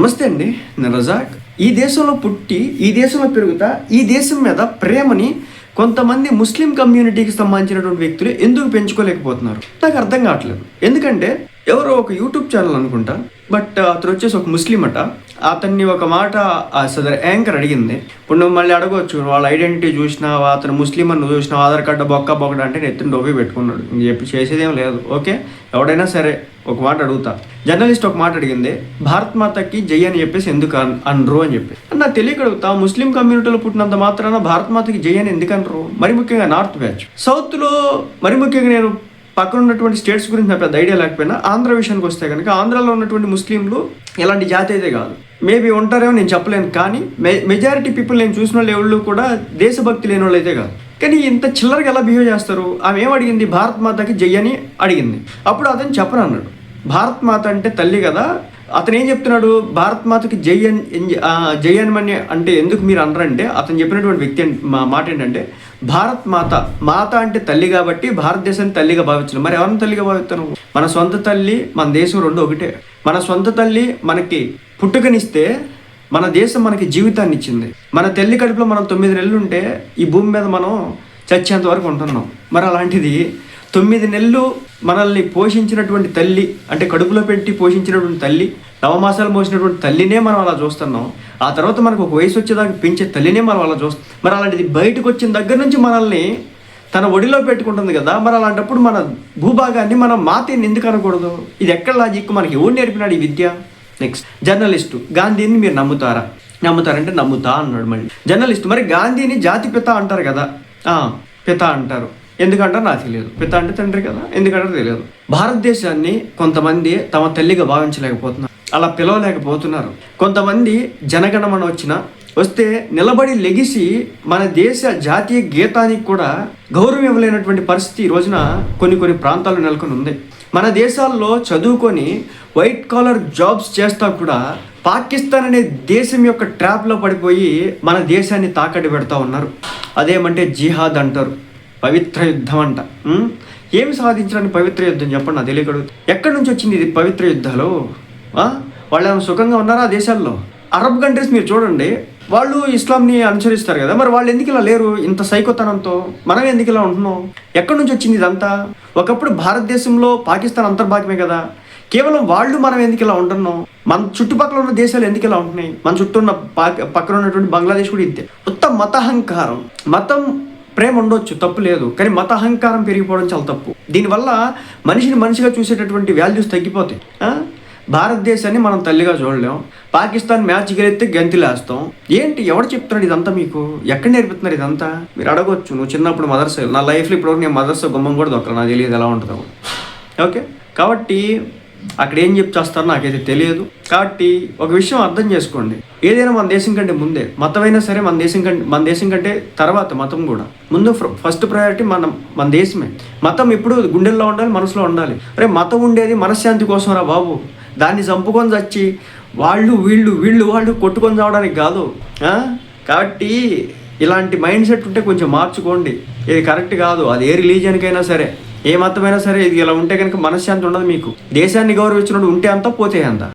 నమస్తే అండి నేను రజాక్. ఈ దేశంలో పుట్టి ఈ దేశంలో పెరుగుతా ఈ దేశం మీద ప్రేమని కొంతమంది ముస్లిం కమ్యూనిటీకి సంబంధించినటువంటి వ్యక్తులు ఎందుకు పెంచుకోలేకపోతున్నారు? నాకు అర్థం కావట్లేదు. ఎందుకంటే ఎవరో ఒక యూట్యూబ్ ఛానల్ అనుకుంటా బట్ అతను వచ్చేసి ఒక ముస్లిం అట. అతన్ని ఒక మాట ఆ సదర్ యాంకర్ అడిగింది. ఇప్పుడు నువ్వు మళ్ళీ అడగవచ్చు వాళ్ళ ఐడెంటిటీ చూసినావా అతను ముస్లిం అని నువ్వు చూసినావు ఆధార్ కార్డు బొక్క బొక్కడ అంటే నెత్తిన డోబీ పెట్టుకున్నాడు. చెప్పి చేసేదేం లేదు ఓకే? ఎవడైనా సరే ఒక మాట అడుగుతా. జర్నలిస్ట్ ఒక మాట అడిగింది భారత్ మాతకి జై అని చెప్పేసి ఎందుకు అన్ అనరు అని చెప్పి. నాకు తెలియక అడుగుతా ముస్లిం కమ్యూనిటీలో పుట్టినంత మాత్రాన భారత్ మాతకి జై అని ఎందుకు అనరు? మరి ముఖ్యంగా నార్త్ బ్యాచ్. సౌత్లో మరి ముఖ్యంగా నేను పక్కన ఉన్నటువంటి స్టేట్స్ గురించి నాకు పెద్ద ఐడియా లేకపోయినా ఆంధ్ర విషయానికి వస్తే కనుక ఆంధ్రాలో ఉన్నటువంటి ముస్లింలు ఎలాంటి జాతి అయితే కాదు. మేబీ ఉంటారేమో నేను చెప్పలేను కానీ మె మెజారిటీ పీపుల్ నేను చూసిన వాళ్ళు ఎవరు కూడా దేశభక్తి లేని వాళ్ళు అయితే కాదు. కానీ ఇంత చిల్లరగా ఎలా బిహేవ్ చేస్తారు? ఆమె ఏం అడిగింది? భారత్ మాతకి జై అని అడిగింది. అప్పుడు అతను చెప్పను అన్నాడు. భారత్ మాత అంటే తల్లి కదా. అతను ఏం చెప్తున్నాడు? భారత్ మాతకి జై అని జై అనమని అంటే ఎందుకు మీరు అనరంటే అతను చెప్పినటువంటి వ్యక్తి మా మాట ఏంటంటే భారత్ మాత మాత అంటే తల్లి కాబట్టి భారతదేశాన్ని తల్లిగా భావించను మరి ఎవరిని తల్లిగా భావిస్తాను మన సొంత తల్లి మన దేశం రెండు ఒకటే. మన సొంత తల్లి మనకి పుట్టుకనిస్తే మన దేశం మనకి జీవితాన్ని ఇచ్చింది. మన తల్లి కడుపులో మనం తొమ్మిది నెలలు ఉంటే ఈ భూమి మీద మనం చచ్చేంత వరకు ఉంటున్నాం. మరి అలాంటిది తొమ్మిది నెలలు మనల్ని పోషించినటువంటి తల్లి అంటే కడుపులో పెట్టి పోషించినటువంటి తల్లి నవమాసాలు మోసినటువంటి తల్లినే మనం అలా చూస్తున్నాం. ఆ తర్వాత మనకు ఒక వయసు వచ్చేదాకా పెంచే తల్లినే మనం అలా చూస్తాం మరి అలాంటిది బయటకు వచ్చిన దగ్గర నుంచి మనల్ని తన ఒడిలో పెట్టుకుంటుంది కదా మరి అలాంటప్పుడు మన భూభాగాన్ని మనం మాతేని ఎందుకు అనకూడదు? ఇది ఎక్కడ లాజిక్ మనకి ఎవరు నేర్పినాడు ఈ విద్య? Next journalist. గాంధీని మీరు నమ్ముతారా? నమ్ముతారంటే నమ్ముతా అన్నాడు మళ్ళీ. జర్నలిస్ట్. మరి గాంధీని జాతి పిత అంటారు కదా. పిత అంటారు. ఎందుకంటారు నాకు తెలియదు. పిత అంటే తండ్రి కదా ఎందుకంటే తెలియదు. భారతదేశాన్ని కొంతమంది తమ తల్లిగా భావించలేకపోతున్నారు. అలా పిలవలేకపోతున్నారు. కొంతమంది జనగణమన వచ్చిన వస్తే నిలబడి లెగిసి మన దేశ జాతీయ గీతానికి కూడా గౌరవం ఇవ్వలేనటువంటి పరిస్థితి ఈ రోజున కొన్ని కొన్ని ప్రాంతాల్లో నెలకొని ఉంది. మన దేశాల్లో చదువుకొని వైట్ కాలర్ జాబ్స్ చేస్తా కూడా పాకిస్తాన్ అనే దేశం యొక్క ట్రాప్లో పడిపోయి మన దేశాన్ని తాకట్టు పెడతా ఉన్నారు. అదేమంటే జిహాద్ అంటారు. పవిత్ర యుద్ధం అంట ఏమి సాధించడానికి పవిత్ర యుద్ధం చెప్పండి నా తెలియకడు. ఎక్కడి నుంచి వచ్చింది ఇది పవిత్ర యుద్ధాలు? వాళ్ళు ఏమైనా సుఖంగా ఉన్నారా ఆ దేశాల్లో? అరబ్ కంట్రీస్ మీరు చూడండి వాళ్ళు ఇస్లాంని అనుసరిస్తారు కదా మరి వాళ్ళు ఎందుకు ఇలా లేరు ఇంత సైకోతనంతో? మనం ఎందుకు ఇలా ఉంటున్నాం? ఎక్కడి నుంచి వచ్చింది ఇదంతా? ఒకప్పుడు భారతదేశంలో పాకిస్తాన్ అంతర్భాగమే కదా. కేవలం వాళ్ళు మనం ఎందుకు ఇలా ఉంటున్నాం? మన చుట్టుపక్కల ఉన్న దేశాలు ఎందుకు ఇలా ఉంటున్నాయి? మన చుట్టూ ఉన్న పక్కన ఉన్నటువంటి బంగ్లాదేశ్ కూడా ఇంతే. మొత్తం మతహంకారం. మతం ప్రేమ ఉండొచ్చు తప్పు లేదు. కానీ మత అహంకారం పెరిగిపోవడం చాలా తప్పు. దీనివల్ల మనిషిని మనిషిగా చూసేటటువంటి వాల్యూస్ తగ్గిపోతాయి. భారతదేశాన్ని మనం తల్లిగా చూడలేం. పాకిస్తాన్ మ్యాచ్ గెలిస్తే గంతిలేస్తాం ఏంటి? ఎవడు చెప్తున్నాడు ఇదంతా మీకు? ఎక్కడ నేర్పుతున్నారు ఇదంతా? మీరు అడగొచ్చు. నువ్వు చిన్నప్పుడు మదర్సా నా లైఫ్లో ఇప్పుడు నేను మదర్సా గుమ్మం కూడా దొక్కను నాకు తెలియదు ఎలా ఉంటుందో. ఓకే? కాబట్టి అక్కడ ఏం చెప్పి చేస్తారో నాకైతే తెలియదు. కాబట్టి ఒక విషయం అర్థం చేసుకోండి. ఏదైనా మన దేశం కంటే ముందే మతమైనా సరే మన దేశం కంటే మన దేశం కంటే తర్వాత మతం కూడా. ముందు ఫస్ట్ ప్రయారిటీ మన మన దేశమే. మతం ఇప్పుడు గుండెల్లో ఉండాలి మనసులో ఉండాలి. అరే మతం ఉండేది మనశ్శాంతి కోసం రా బాబు. దాన్ని చంపుకొని చచ్చి వాళ్ళు వీళ్ళు వీళ్ళు వాళ్ళు కొట్టుకొని చావడానికి కాదు. కాబట్టి ఇలాంటి మైండ్ సెట్ ఉంటే కొంచెం మార్చుకోండి. ఇది కరెక్ట్ కాదు. అది ఏ రిలీజియన్కైనా సరే. ఏ మతమైనా సరే ఇది ఇలా ఉంటే కనుక మనశ్శాంతి ఉండదు మీకు. దేశాన్ని గౌరవించినట్టు ఉంటే అంత పోతే అంత.